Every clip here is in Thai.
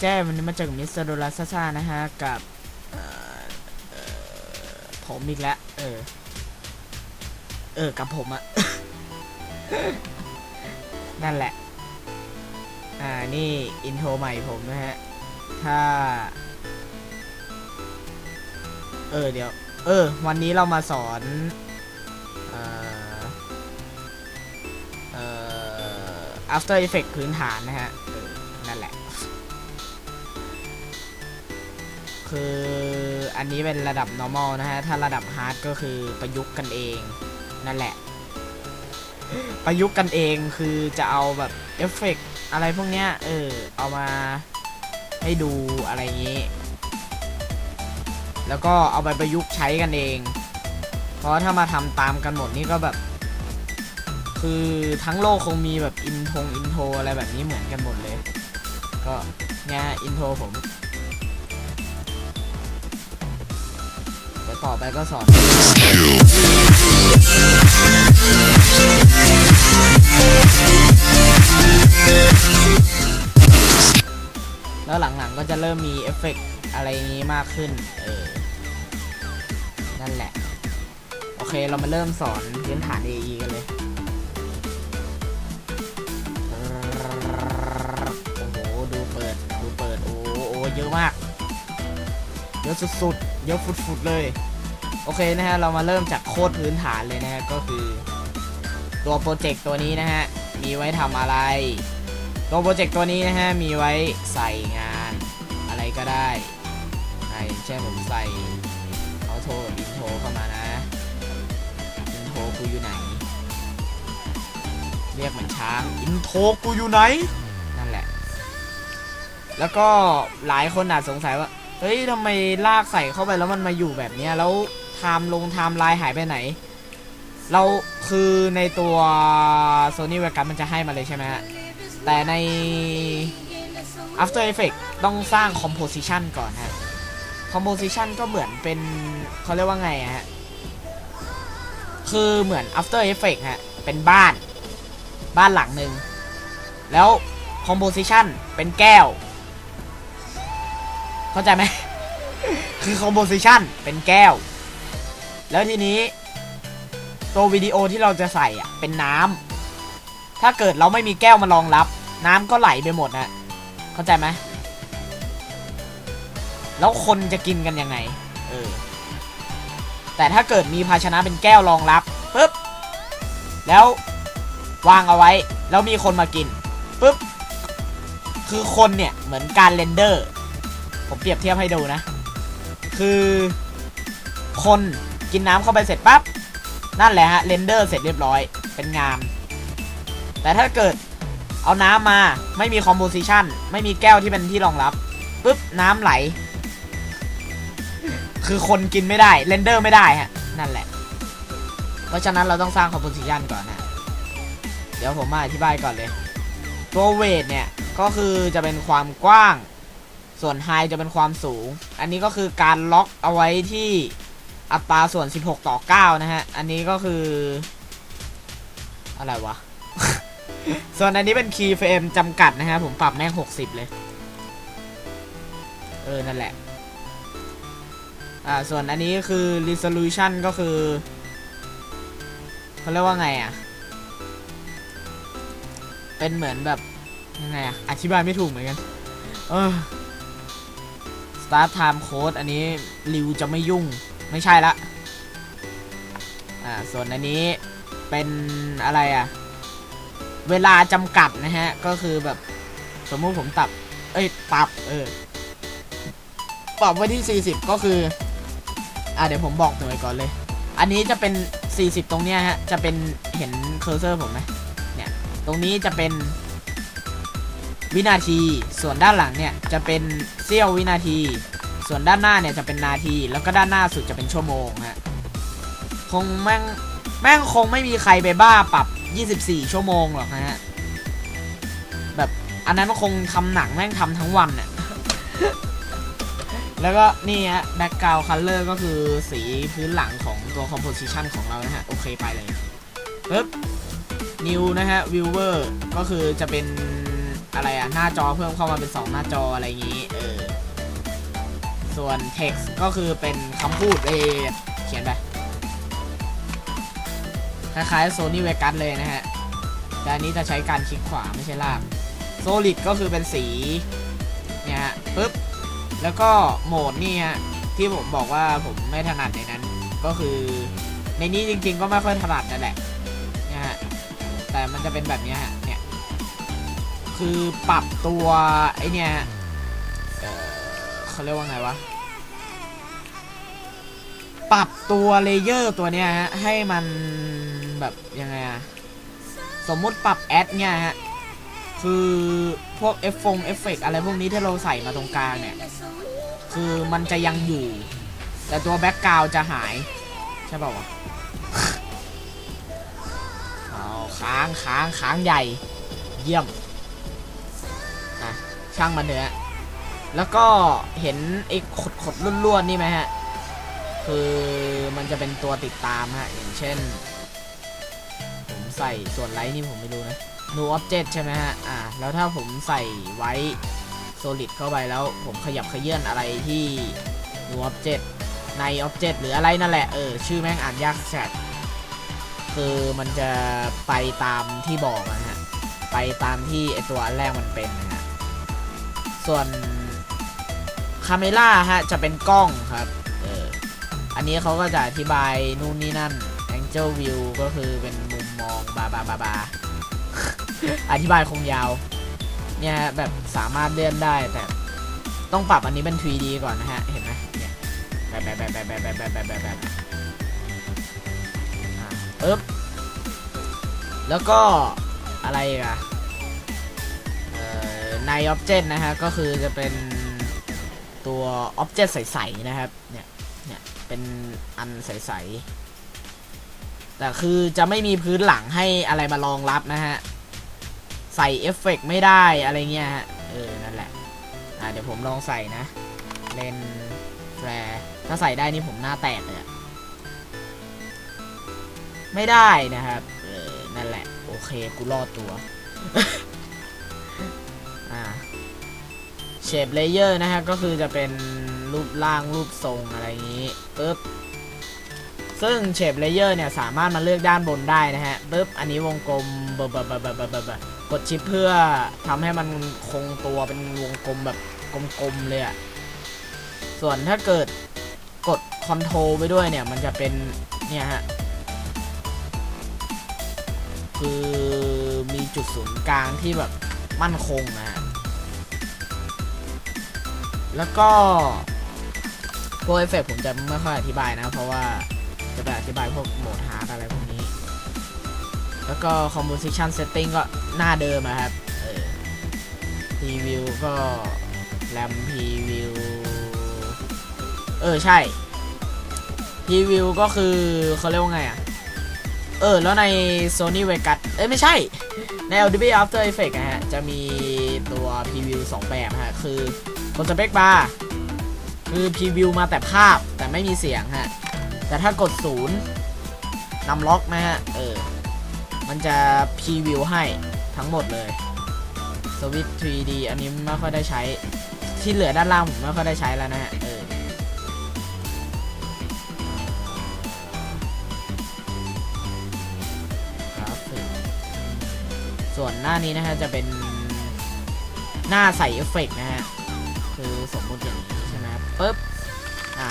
แจ้วันนี้มาเจอกับมิสเตอร์โดลาซาซานะฮะ กับผมอีกแล้ว เออ เออ กับผมอะนั่นแหละ อ่า นี่อินโทรใหม่ผมนะฮะ ถ้า เออ เดี๋ยว เออ วันนี้เรามาสอนเอ่อเอ่อ After Effects พื้นฐานนะฮะออนั่นแหละ คืออันนี้เป็นระดับ normal นะฮะ ถ้าระดับ hard ก็คือประยุกต์กันเองนั่นแหละ ประยุกต์กันเองคือจะเอาแบบเอฟเฟกต์อะไรพวกเนี้ย เออ เอามาให้ดูอะไรอย่างนี้ แล้วก็เอาไปประยุกต์ใช้กันเอง เพราะถ้ามาทำตามกันหมดนี่ก็แบบ คือทั้งโลกคงมีแบบอินทงอินโทรอะไรแบบนี้เหมือนกันหมดเลย ก็เนี่ยอินโทรผม ต่อไปก็สอนแล้วหลังๆก็จะเริ่มมีเอฟเฟกต์อะไรนี้มากขึ้น เออ นั่นแหละ โอเคเรามาเริ่มสอนพื้นฐาน AE กันเลยโอ้โห ดูเปิด ดูเปิด โอ้โหโอ้โหเยอะมาก เยอะสุดๆ เยอะฟุดๆเลย โอเคนะฮะเรามาเริ่มจากโคตรพื้นฐานเลยนะฮะก็คือ ตัวโปรเจกต์ตัวนี้นะฮะมีไว้ทำอะไร ตัวโปรเจกต์ตัวนี้นะฮะมีไว้ใส่งานอะไรก็ได้อ่าอย่างเช่นผมใส่เอาโทรกับอินโทรเข้ามานะอินโทรกูอยู่ไหน เรียกเหมือนช้างอินโทรกูอยู่ไหนนั่นแหละ แล้วก็หลายคนอาจสงสัยว่าเฮ้ยทำไมลากใส่เข้าไปแล้วมันมาอยู่แบบเนี้ยแล้ว ไทม์ลงไทม์ไลน์หายไปไหน เราคือในตัว Sony Vegas มันจะให้มาเลยใช่ไหมฮะ แต่ใน After Effects ต้องสร้าง Composition ก่อนฮะ Composition ก็เหมือนเป็นเขาเรียกว่าไงฮะ คือเหมือน After Effects ฮะ เป็นบ้านบ้านหลังหนึ่งแล้ว Composition เป็นแก้ว เข้าใจไหมคือ Composition เป็นแก้ว แล้วทีนี้ ตัววิดีโอที่เราจะใส่อะเป็นน้ำถ้าเกิดเราไม่มีแก้วมารองรับ น้ำก็ไหลไปหมดนะเข้าใจไหมแล้วคนจะกินกันยังไงเออแต่ถ้าเกิดมีภาชนะเป็นแก้วรองรับปุ๊บแล้ววางเอาไว้ แล้วมีคนมากินปุ๊บคือคนเนี่ยเหมือนการเรนเดอร์ ผมเปรียบเทียบให้ดูนะ คือคน กินน้ำเข้าไปเสร็จปั๊บนั่นแหละฮะเรนเดอร์เสร็จเรียบร้อยเป็นงานแต่ถ้าเกิดเอาน้ำมาไม่มีคอมโพสิชันไม่มีแก้วที่เป็นที่รองรับปุ๊บน้ำไหล คือคนกินไม่ได้เรนเดอร์ไม่ได้ฮะนั่นแหละ เพราะฉะนั้นเราต้องสร้างคอมโพสิชันก่อนนะเดี๋ยวผมมาอธิบายก่อนเลย ตัวเวทเนี่ยก็คือจะเป็นความกว้าง ส่วนไฮจะเป็นความสูง อันนี้ก็คือการล็อกเอาไว้ที่ อัตราส่วน 16 ต่อ 9 นะฮะ อันนี้ก็คือ อะไรวะ ส่วนอันนี้เป็นคีย์เฟรมจำกัดนะฮะ ผมปรับแม่ง 60 เลย เออ นั่นแหละ อ่า ส่วนอันนี้คือ resolution ก็คือเขาเรียกว่าไงอะ เป็นเหมือนแบบ ยังไงอะ อธิบายไม่ถูกเหมือนกัน เออ start time code อันนี้ริวจะไม่ยุ่ง ไม่ใช่ละอ่าส่วนอันนี้เป็นอะไรอะเวลาจำกัดนะฮะ ก็คือแบบสมมุติผมตับ เอ้ยปรับเออปรับไว้ที่ 40 ก็คือ อ่าเดี๋ยวผมบอกหน่วยก่อนเลย อันนี้จะเป็น 40 ตรงเนี้ยฮะ จะเป็นเห็นเคอร์เซอร์ผมไหมเนี่ย ตรงนี้จะเป็นวินาที ส่วนด้านหลังเนี่ย จะเป็นเสี้ยววินาที ส่วนด้านหน้าเนี่ยจะเป็นนาที แล้วก็ด้านหน้าสุดจะเป็นชั่วโมงฮะคงแม่งแม่งคงไม่มีใครไปบ้าปรับ 24 ชั่วโมงหรอกนะฮะ แบบอันนั้นคงทำหนังแม่งทำทั้งวันน่ะ แล้วก็นี่ฮะ background color ก็คือสีพื้นหลังของตัว composition ของเรานะฮะ โอเคไปเลยปึ๊บ new นะฮะ viewer ก็คือจะเป็นอะไรอะหน้าจอเพิ่มเข้ามาเป็น 2 หน้าจออะไรอย่างนี้ เอ ส่วน text ก็คือเป็นคำพูดเออเขียนไปคล้ายๆ Sony Vegas เลยนะฮะ แต่อันนี้จะใช้การคลิกขวาไม่ใช่ลาก Solid ก็คือเป็นสี เนี่ยฮะปึ๊บ แล้วก็โหมดนี่ฮะ ที่ผมบอกว่าผมไม่ถนัดในนั้น ก็คือ ในนี้จริงๆก็ไม่ค่อยถนัดนั่นแหละเนี่ยฮะ แต่มันจะเป็นแบบนี้ฮะ เนี่ย คือปรับตัว ไอเนี่ยเขาเรียกว่าไงวะ ปรับตัวเลเยอร์ตัวเนี้ยฮะให้มันแบบยังไงอะสมมุติปรับแอดเนี่ยฮะคือพวกเอฟฟงเอฟเฟกอะไรพวกนี้ที่เราใส่มาตรงกลางเนี่ย คือมันจะยังอยู่ แต่ตัวแบ็กกราวจะหาย ใช่ป่าวะเอาค้างค้างค้างใหญ่ เยี่ยมอะช่างมันเถอะแล้วก็เห็นไอ้ขดขดล้วนๆนี่ไหมฮะ คือมันจะเป็นตัวติดตามฮะ อย่างเช่น ผมใส่ส่วนไลท์นี่ผมไม่รู้นะ no object ใช่ไหมฮะ อ่า แล้วถ้าผมใส่ไว้ solid เข้าไปแล้ว ผมขยับขยื่นอะไรที่ no object ใน object หรืออะไรนั่นแหละ เออ ชื่อแม่งอ่านยากแสดคือมันจะไปตามที่บอกนะฮะ ไปตามที่ไอตัวอันแรกมันเป็นนะฮะ ส่วนคาเมล่าฮะ จะเป็นกล้องครับ อันนี้เขาก็จะอธิบายนู่นนี่นั่น Angel View ก็คือเป็นมุมมองบาบาบาบาอธิบายคงยาว เนี่ยแบบสามารถเลื่อนได้แต่ต้องปรับอันนี้เป็น 3D ก่อนนะฮะ เห็นไหมเนี่ยแบบแบบแบบแบบแบบแบบแบบแบบแบบอึ๊บแล้วก็อะไรอีกอะเอ่อใน Object นะฮะ ก็คือจะเป็นตัว Object ใส ๆ นะครับ เนี่ย เนี่ยเป็นอันใสๆแต่คือจะไม่มีพื้นหลังให้อะไรมารองรับนะฮะ ใส่เอฟเฟกต์ไม่ได้อะไรเงี้ยฮะ เออ นั่นแหละ อ่าเดี๋ยวผมลองใส่นะ เลนแฟร์ถ้าใส่ได้นี่ผมหน้าแตกเลยอะไม่ได้นะครับ เออ นั่นแหละ โอเค กูรอดตัว อ่าเชฟเลเยอร์นะฮะ ก็คือจะเป็น รูปร่างรูปทรงอะไรอย่างนี้ปึ๊บซึ่งเชฟเลเยอร์เนี่ยสามารถมาเลือกด้านบนได้นะฮะปึ๊บอันนี้วงกลมเบอร์เบอร์เบอร์เบอร์เบอร์เบกดชิปเพื่อทำให้มันคงตัวเป็นวงกลมแบบกลมๆเลยอะส่วนถ้าเกิดกดคอนโทรลไปด้วยเนี่ยมันจะเป็นเนี่ยฮะคือมีจุดศูนย์กลางที่แบบมั่นคงนะแล้วก็ วกเอฟเฟกต์ผมจะไม่ค่อยอธิบายนะ เพราะว่าจะไปอธิบายพวกโหมดฮาร์ดอะไรพวกนี้ แล้วก็ composition setting ก็หน้าเดิมอะครับเออ preview ก็ ram preview เออใช่ preview ก็คือเขาเรียกว่าไงอะเออ แล้วใน Sony Vegas เอ้ย ไม่ใช่ ใน Adobe After Effects อะฮะ จะมีตัว preview 2แบบฮะ คือกด spec bar คื คือ preview มาแต่ภาพแต่ไม่มีเสียงฮะ แต่ถ้ากดศูนย์นำล็อกนะฮะ เออ มันจะพรีวิวให้ทั้งหมดเลยสวิต 3D อันนี้ไม่ค่อยได้ใช้ ที่เหลือด้านล่างผมไม่ค่อยได้ใช้แล้วนะฮะ เออ ครับ ส่วนหน้านี้นะฮะจะเป็นหน้าใส่เอฟเฟกต์นะฮะ คือสมมติ ปึ๊บอะ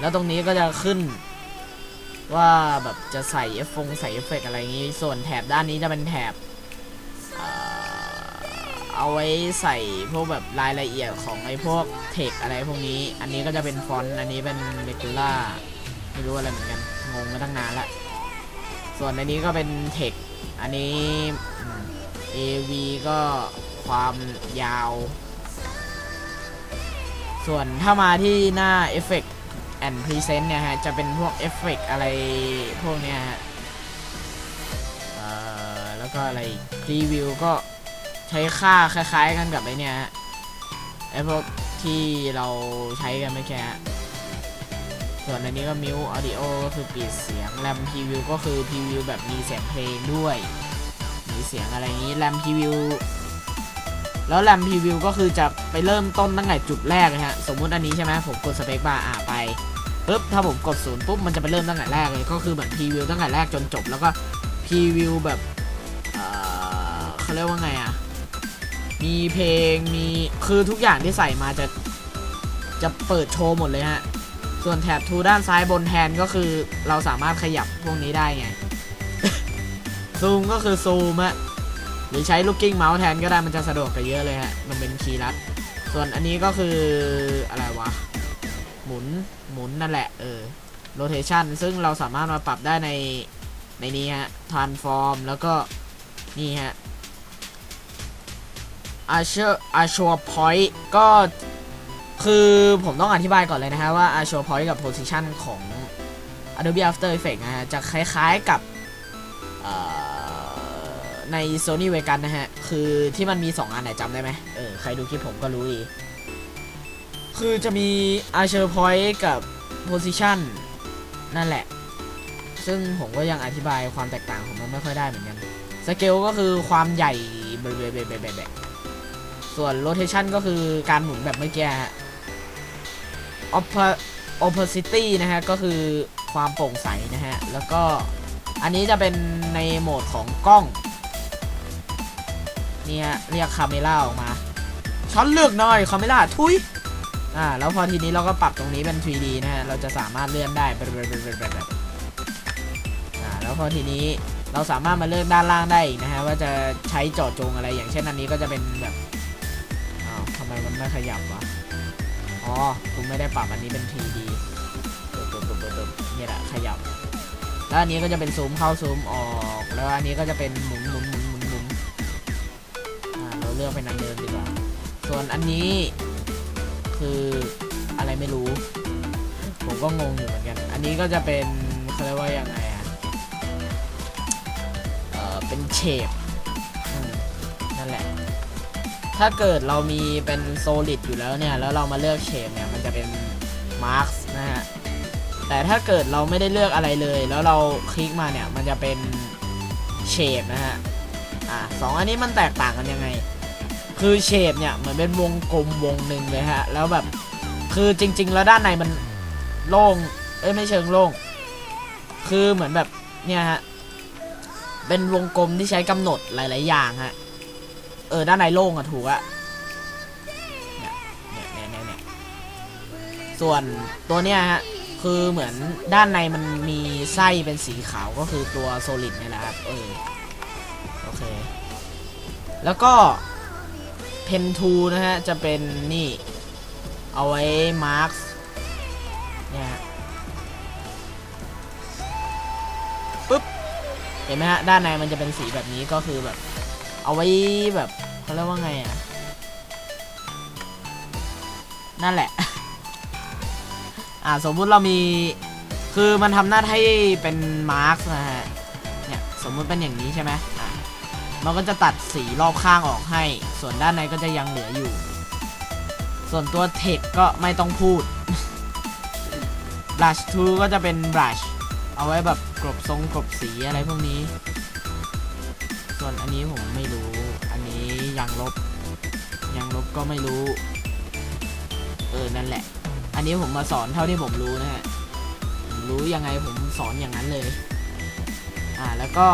แล้วตรงนี้ก็จะขึ้น ว่าแบบจะใส่เอฟฟงใส่เอฟเฟกต์อะไรอย่างนี้ ส่วนแถบด้านนี้จะเป็นแถบเอเอาไว้ใส่พวกแบบรายละเอียดของไอ้พวกเทคอะไรพวกนี้ อันนี้ก็จะเป็นฟอนต์ อันนี้เป็นเรกูล่าไม่รู้อะไรเหมือนกัน งงมาตั้งนานละ ส่วนอันนี้ก็เป็นเทค อันนี้อืม AV ก็ความยาว ส่วนถ้ามาที่หน้าเอฟเฟก and present เนี่ยฮะ จะเป็นพวกเอฟเฟกอะไรพวกเนี้ยฮะแล้วก็อะไรพรีวิวก็ใช้ค่าคล้าย ๆ กันกับไอเนี่ยฮะไอพวกที่เราใช้กันไม่แค่ส่วนอันนี้ก็มิวออดิโอก็คือปิดเสียงแรมพรีวิวก็คือพรีวิวแบบมีเสียงเพลงด้วย มีเสียงอะไรอย่างนี้แรมพรีวิว แล้วแรมพรีวิวก็คือจะไปเริ่มต้นตั้งแต่จุดแรกเลยฮะ สมมุติอันนี้ใช่ไหมผมกดสเปคบาร์อะไปปุ๊บถ้าผมกดศูนย์ปุ๊บมันจะไปเริ่มตั้งแต่แรกเลย ก็คือเหมือนพรีวิวตั้งแต่แรกจนจบ แล้วก็พรีวิวแบบเออเขาเรียกว่าไงอะ มีเพลงมีคือทุกอย่างที่ใส่มาจะจะเปิดโชว์หมดเลยฮะ ส่วนแถบทูด้านซ้ายบนแทนก็คือเราสามารถขยับพวกนี้ได้ไงซูมก็คือซูมอะ หรือใช้ลูกกิ้งเมาส์แทนก็ได้มันจะสะดวกกว่าเยอะเลยฮะ มันเป็นคีย์ลัด ส่วนอันนี้ก็คืออะไรวะ หมุน หมุนนั่นแหละ เออ rotation ซึ่งเราสามารถมาปรับได้ใน ในนี้ฮะ transform แล้วก็ นี่ฮะ Assure Assure Point ก็คือผมต้องอธิบายก่อนเลยนะฮะว่า Assure Point กับ Position ของ Adobe After Effects นะฮะ จะคล้ายๆกับ เอ่อ ใน Sony Vegas นนะฮะ คือที่มันมี 2 อันไหนจำได้ไหมเออ ใครดูคลิปผมก็รู้ดี คือจะมี Assure Point กับ Position นั่นแหละ ซึ่งผมก็ยังอธิบายความแตกต่างของมันไม่ค่อยได้เหมือนกันสเกลก็คือความใหญ่เบเบเบเบเบส่วน rotation ก็คือการหมุนแบบเมื่อกี้ฮะ Oppo- opacity นะฮะ ก็คือความโปร่งใสนะฮะ แล้วก็อันนี้จะเป็นในโหมดของกล้อง นี่ฮะเรียกคาเมล่าออกมาช้อนเลือกหน่อยคาเมล่าทุยอ่าแล้วพอทีนี้เราก็ปรับตรงนี้เป็น 3D นะฮะเราจะสามารถเลื่อนได้แบบแบบแบบแบบแบบอ่าแล้วพอทีนี้เราสามารถมาเลือกด้านล่างได้นะฮะว่าจะใช้เจาะจงอะไรอย่างเช่นอันนี้ก็จะเป็นแบบอ้าวทำไมมันไม่ขยับวะอ๋อคุณไม่ได้ปรับอันนี้เป็น 3D ตึ๊บตึ๊บตึ๊บตึ๊บตึ๊บเนี่ยแหละขยับแล้วอันนี้ก็จะเป็นซูมเข้าซูมออก แล้วอันนี้ก็จะเป็นหมุนหมุนหมุนหมุน ลือกเป็นอันเดิมดีกว่า ส่วนอันนี้คืออะไรไม่รู้ ผมก็งงอยู่เหมือนกัน อันนี้ก็จะเป็นเขาเรียกว่ายังไงอะเอ่อเป็นเชฟนั่นแหละ ถ้าเกิดเรามีเป็นโซลิดอยู่แล้วเนี่ย แล้วเรามาเลือกเชฟเนี่ย มันจะเป็นมาร์คนะฮะ แต่ถ้าเกิดเราไม่ได้เลือกอะไรเลย แล้วเราคลิกมาเนี่ย มันจะเป็นเชฟนะฮะ อะสองอันนี้มันแตกต่างกันยังไง คือเชฟเนี่ยเหมือนเป็นวงกลมวงหนึ่งเลยฮะ แล้วแบบคือจริง ๆ แล้วด้านในมันโล่งเอ้ยไม่เชิงโล่งคือเหมือนแบบเนี่ยฮะเป็นวงกลมที่ใช้กำหนดหลาย ๆ อย่างฮะเออด้านในโล่งอะถูกอะเนี่ยเนี่ยเนี่ยเนี่ยส่วนตัวเนี้ยฮะคือเหมือนด้านในมันมีไส้เป็นสีขาวก็คือตัวโซลิดเนี่ยแหละครับเออโอเค แล้วก็ เพนทูนะฮะ จะเป็นนี่ เอาไว้มาร์คเนี่ยฮะปึ๊บ เห็นไหมฮะ ด้านในมันจะเป็นสีแบบนี้ก็คือแบบ เอาไว้แบบเขาเรียกว่าไงอะ นั่นแหละ อ่าสมมุติเรามีคือมันทำหน้าที่เป็นมาร์กนะฮะ เนี่ย สมมุติเป็นอย่างนี้ใช่ไหม มันก็จะตัดสีรอบข้างออกให้ ส่วนด้านในก็จะยังเหลืออยู่ ส่วนตัวเทคก็ไม่ต้องพูด brush to ก็จะเป็น brush เอาไว้แบบกลบทรงกลบสีอะไรพวกนี้ ส่วนอันนี้ผมไม่รู้ อันนี้ยังลบ ยังลบก็ไม่รู้ เออ นั่นแหละ อันนี้ผมมาสอนเท่าที่ผมรู้นะฮะผมรู้ยังไงผมสอนอย่างนั้นเลย อ่า แล้วก็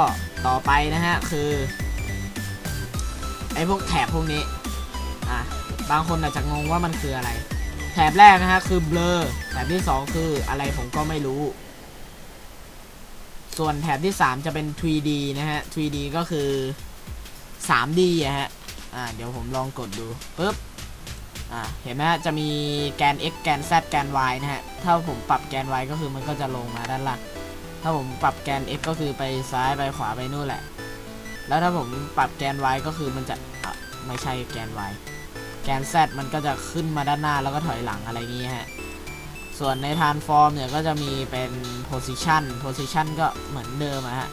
ต่อไปนะฮะ คือ ไอ้พวกแถบพวกนี้ อะ บางคนอาจจะงงว่ามันคืออะไร แถบแรกนะฮะคือเบลอแถบที่สองคืออะไรผมก็ไม่รู้ ส่วนแถบที่ 3 จะเป็น 3D นะฮะ 3D ก็คือ 3D อะฮะ อ่า เดี๋ยวผมลองกดดูปุ๊บ อ่า เห็นไหมฮะ จะมีแกน x แกน z แกน y นะฮะ ถ้าผมปรับแกน y ก็คือมันก็จะลงมาด้านล่าง ถ้าผมปรับแกน x ก็คือไปซ้ายไปขวาไปนู่นแหละ แล้วถ้าผมปรับแกน y ก็คือมันจะะไม่ใช่แกน y แกน z มันก็จะขึ้นมาด้านหน้าแล้วก็ถอยหลังอะไรอย่างงี้ฮะ ส่วนใน transform เนี่ยก็จะมีเป็น position position ก็เหมือนเดิมอะฮะ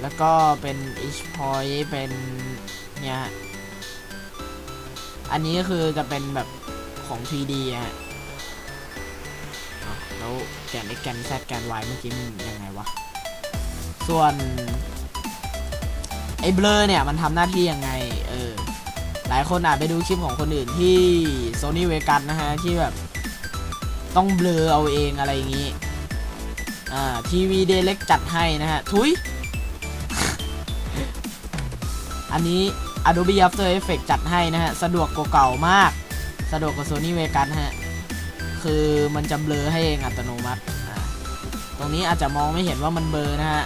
แล้วก็เป็น each point เป็นเนี่ยฮะอันนี้ก็คือจะเป็นแบบของ 3D ฮะแล้วแกน x แกน z แกน y เมื่อกี้มันยังไงวะ ส่วน ไอ้เบลอเนี่ยมันทำหน้าที่ยังไง เออ หลายคนอาจไปดูคลิปของคนอื่นที่ Sony Vegas นะฮะ ที่แบบ ต้องเบลอเอาเองอะไรอย่างนี้ อ่าทีวีเดเล็กจัดให้นะฮะ ทุย อันนี้ Adobe After Effects จัดให้นะฮะ สะดวกกว่าเก่ามาก สะดวกกว่า Sony Vegas นฮะ คือมันจะเบลอให้เองอัตโนมัติ ตรงนี้อาจจะมองไม่เห็นว่ามันเบลอนะฮะ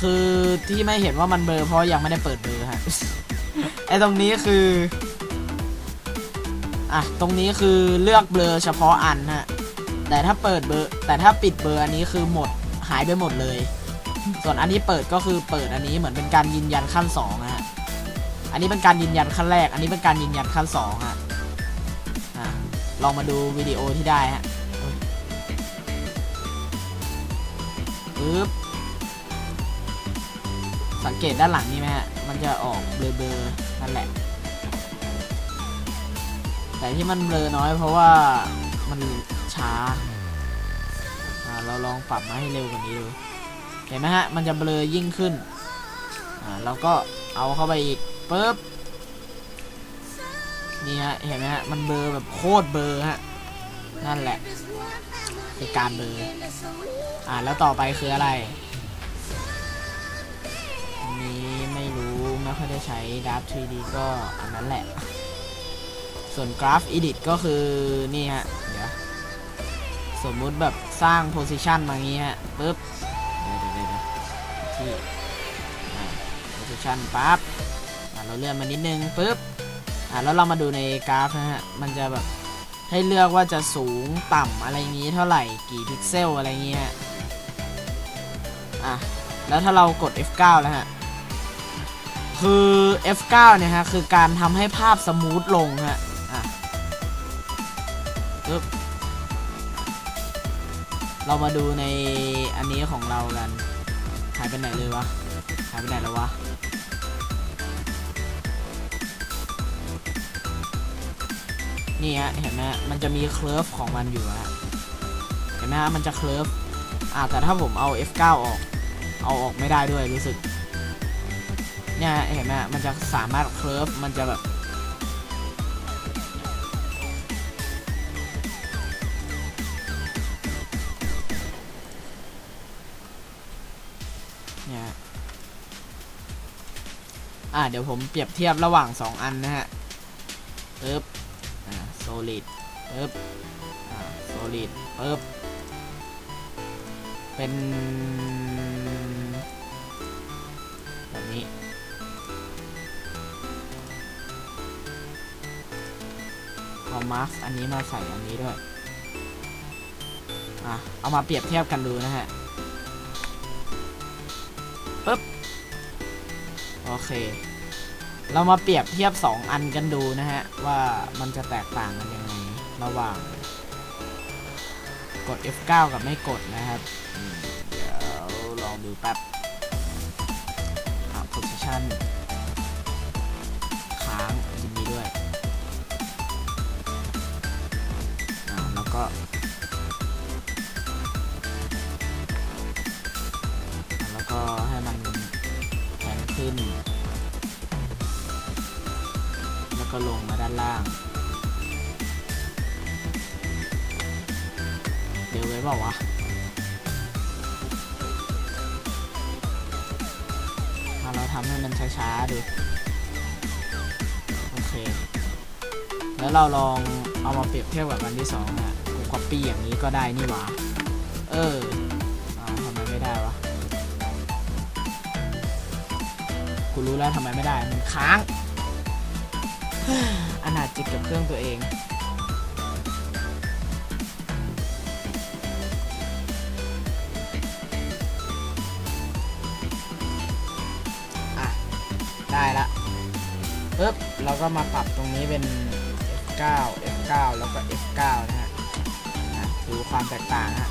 คือที่ไม่เห็นว่ามันเบลอเพราะยังไม่ได้เปิดเบลอฮะไอตรงนี้คืออะตรงนี้คือเลือกเบลอเฉพาะอันฮะแต่ถ้าเปิดเบอร์ แต่ถ้าปิดเบอร์อันนี้คือหมดหายไปหมดเลย ส่วนอันนี้เปิดก็คือเปิดอันนี้เหมือนเป็นการยืนยันขั้นสองฮะอันนี้เป็นการยืนยันขั้นแรก อันนี้เป็นการยืนยันขั้นสองฮะอะลองมาดูวิดีโอที่ได้ฮะปึ๊บ สังเกตด้านหลังนี่ไหมฮะ มันจะออกเบลอๆนั่นแหละ แต่ที่มันเบลอน้อยเพราะว่ามันช้า เราลองปรับมาให้เร็วกว่านี้ดู เห็นไหมฮะ มันจะเบลอยิ่งขึ้น เราก็เอาเข้าไปอีกปึ๊บ นี่ฮะ เห็นไหมฮะ มันเบลอแบบโคตรเบลอฮะ นั่นแหละ เป็นการเบลออ่า แล้วต่อไปคืออะไร รู้ไม่ค่อยได้ใช้ Draft 3D ก็อันนั้นแหละ ส่วน Graph Edit ก็คือนี่ฮะ เดี๋ยว สมมุติแบบสร้าง Position มางี้ฮะปึ๊บเดี๋ยวเดี๋ยวที่ Position ปั๊บเราเลื่อนมานิดนึงปึ๊บอ่าแล้วเรามาดูในกราฟนะฮะ มันจะแบบให้เลือกว่าจะสูงต่ำอะไรงี้เท่าไหร่กี่พิกเซลอะไรเงี้ยฮะอะ แล้วถ้าเรากด F9 แล้วฮะ คือ F9 เนี่ยฮะ คือการทำให้ภาพสมูทลงฮะ อะปึ๊บเรามาดูในอันนี้ของเรากันหายไปไหนเลยวะหายไปไหนแล้ววะนี่ฮะเห็นไหมมันจะมีเคลิร์ฟของมันอยู่ฮะเห็นไหมฮะมันจะเคลิร์ฟอ่าแต่ถ้าผมเอา F9 ออก เอาออกไม่ได้ด้วยรู้สึก เนี่ยเห็นไหมมันจะสามารถเคลิร์ฟมันจะแบบเนี่ยฮะอ่าเดี๋ยวผมเปรียบเทียบระหว่าง 2 อันนะฮะปึ๊บอ่า solid ปึ๊บอ่า solid ปึ๊บเป็น เอามาร์กอันนี้มาใส่อันนี้ด้วยอะเอามาเปรียบเทียบกันดูนะฮะปึ๊บโอเค เรามาเปรียบเทียบ 2 อันกันดูนะฮะ ว่ามันจะแตกต่างกันยังไงระหว่าง กด F9 กับไม่กดนะครับเดี๋ยวลองดูแป๊บ เดี๋ยวไว้บอกว่าวะมาเราทำให้มันช้าๆดู โอเค แล้วเราลองเอามาเปรียบเทียบกับอันที่สองอะกูก๊อปปี้อย่างนี้ก็ได้นี่หว่า เออทำไมไม่ได้วะกูรู้แล้วทำไมไม่ได้ มันค้างอนาจจิตกับเครื่องตัวเอง เราก็มาปรับตรงนี้เป็น F9 F9 แล้วก็ F9 นะฮะดูความแตกต่างฮะ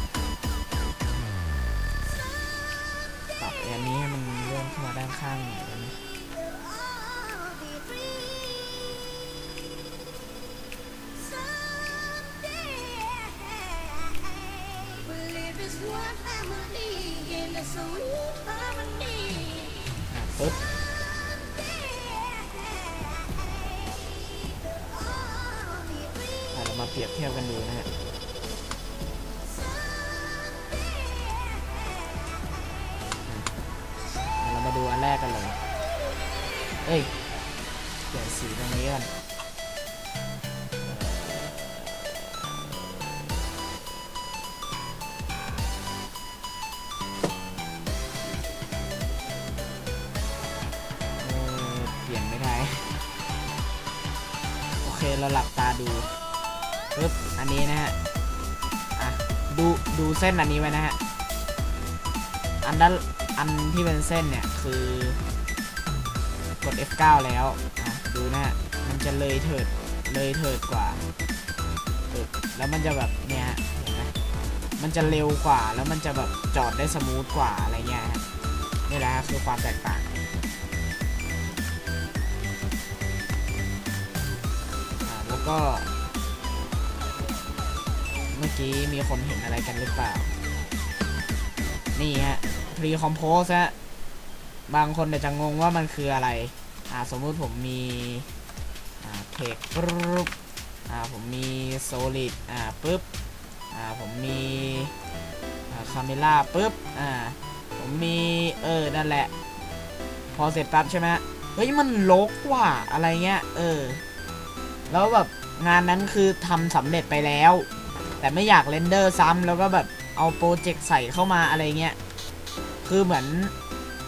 ปรับอันนี้ให้มันเลื่อนเข้ามาด้านข้างหน่อยได้ไห รียบเทียบกันดูนะฮะ อันนี้นะฮะอะดูดูเส้นอันนี้ไว้นะฮะอันด้านอันที่เป็นเส้นเนี่ยคือกด F9 แล้วอะดูนะฮะมันจะเลยเถิดเลยเถิดกว่าปึ๊บแล้วมันจะแบบเนี่ยเห็นไหมมันจะเร็วกว่าแล้วมันจะแบบจอดได้สมูทกว่าอะไรเงี้ยฮะนี่แหละคือความแตกต่างอ่าแล้วก็ เมื่อกี้มีคนเห็นอะไรกันหรือเปล่า นี่ฮะ pre compose ฮะ บางคนอาจจะงงว่ามันคืออะไร อ่าสมมุติผมมี อ่า text ปึ๊บอ่าผมมี solid อ่าปึ๊บ อ่าผมมีอ่า camera ปึ๊บ อ่า ผมมี เออ นั่นแหละ พอเสร็จปั๊บใช่ไหมเฮ้ย มันลกว่ะ อะไรเงี้ย เออ แล้วแบบงานนั้นคือทำสำเร็จไปแล้ว แต่ไม่อยากเรนเดอร์ซ้ำแล้วก็แบบเอาโปรเจกต์ใส่เข้ามาอะไรเงี้ย คือเหมือน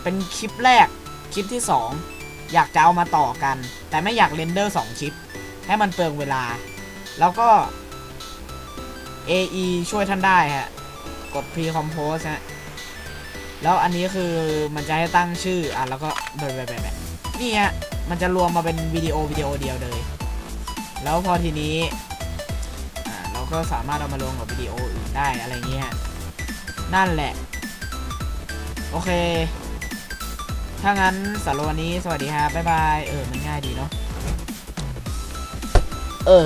เป็นคลิปแรกคลิปที่ 2 อยากจะเอามาต่อกัน แต่ไม่อยากเรนเดอร์ 2 คลิป ให้มันเปลืองเวลา แล้วก็ AE ช่วยท่านได้ฮะ กด pre compose ฮะ แล้วอันนี้คือมันจะให้ตั้งชื่อ อะ แล้วก็แบบแบบแบบนี่ฮะ มันจะรวมมาเป็นวิดีโอวิดีโอเดียวเลย แล้วพอทีนี้ ก็สามารถเอามารวมกับวิดีโออื่นได้อะไรเงี้ยนั่นแหละ โอเค ถ้างั้นสำหรับวันนี้สวัสดีครับบ๊ายบาย เออ มันง่ายดีเนาะเออ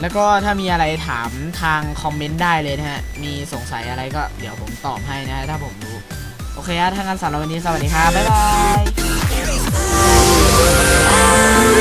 แล้วก็ถ้ามีอะไรถามทางคอมเมนต์ได้เลยนะฮะ มีสงสัยอะไรก็เดี๋ยวผมตอบให้นะฮะถ้าผมรู้ โอเคฮะถ้างั้นสำหรับวันนี้สวัสดีครับบ๊ายบาย